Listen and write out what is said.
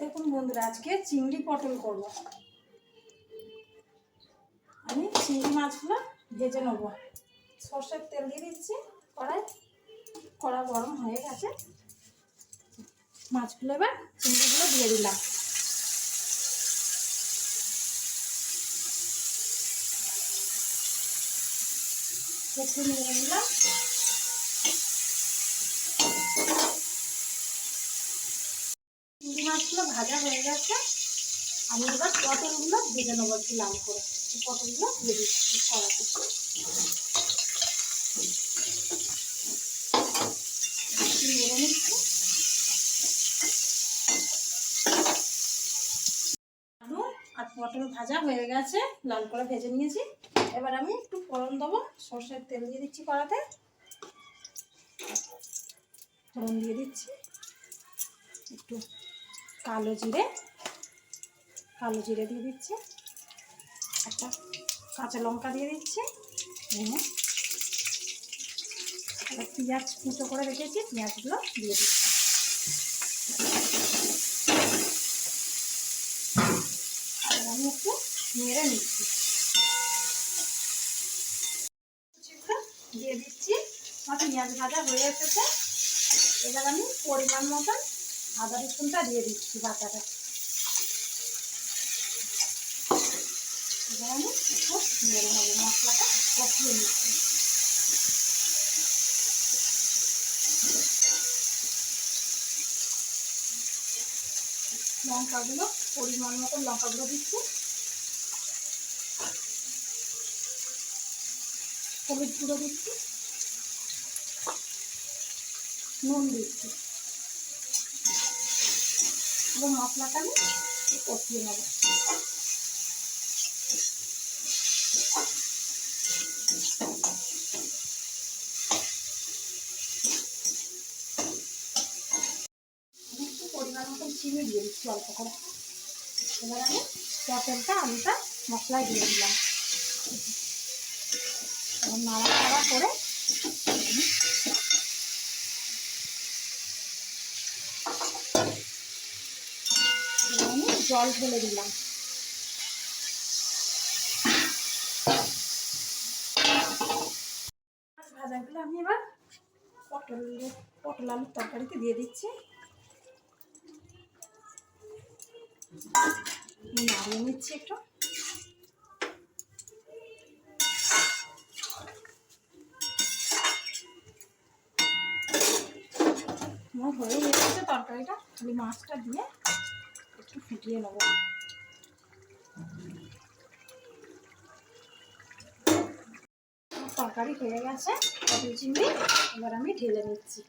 দেখুন বন্ধুরা, আজকে চিংড়ি পটল করব। আমি চিংড়ি মাছগুলো ভেজে নেব। সর্ষের তেল দিয়ে দিচ্ছি, কড়াই, কড়া গরম হয়ে গেছে। মাছগুলো এবার চিংড়িগুলো দিয়ে দিলাম। একটু নিয়ে নিলাম চিংড়ি মাছগুলো ভাজা হয়ে গেছে। আমি এবার পটলগুলো ভেজে নেব একটু লাল করে। পটলগুলো ভেজে দিচ্ছি কড়াতে নিচ্ছি আর পটল ভাজা হয়ে গেছে, লাল করে ভেজে নিয়েছি। এবার আমি একটু ফোড়ন দেবো, সর্ষের তেল দিয়ে দিচ্ছি কড়াতে। ফোড়ন দিয়ে দিচ্ছি। একটু কালো জিরে কালো জিরে দিয়ে দিচ্ছি। একটা কাঁচা লঙ্কা দিয়ে দিচ্ছি। এবার পেঁয়াজ কুচো করে রেখেছি, পেঁয়াজগুলো দিয়ে দিচ্ছি। এবার আমি একটু নেড়ে নিচ্ছি। দিয়ে দিচ্ছি। আমার পেঁয়াজ ভাজা হয়ে এসেছে। এবার আমি পরিমাণ মতন আদা রসুনটা দিয়ে দিচ্ছি বাটাটা। এবার আমি একটু নেড়ে মশলাটা, কষিয়ে নিচ্ছি। লঙ্কাগুলো, পরিমাণ মতন লঙ্কাগুলো দিচ্ছি। হলুদ গুঁড়ো দিচ্ছি। নুন দিচ্ছি। এবং মশলাটা আমি কষিয়ে নেব। পরিমাণ মতন অল্প করে এবার আমি পটলটা আলুটা মশলায় দিয়ে দিলাম। এবার নাড়াচাড়া করে এবার আমি জল ঢেলে দিলাম। ভাজাগুলো আমি এবার পটল পটল আলুর তরকারিতে দিয়ে দিচ্ছি। নাড়িয়ে নিচ্ছি একটু। আমার হয়ে গেছে তরকারিটা। খালি মাছটা দিয়ে একটু ফুটিয়ে নেব। তরকারি হয়ে গেছে চিংড়ি এবার আমি ঢেলে নিচ্ছি।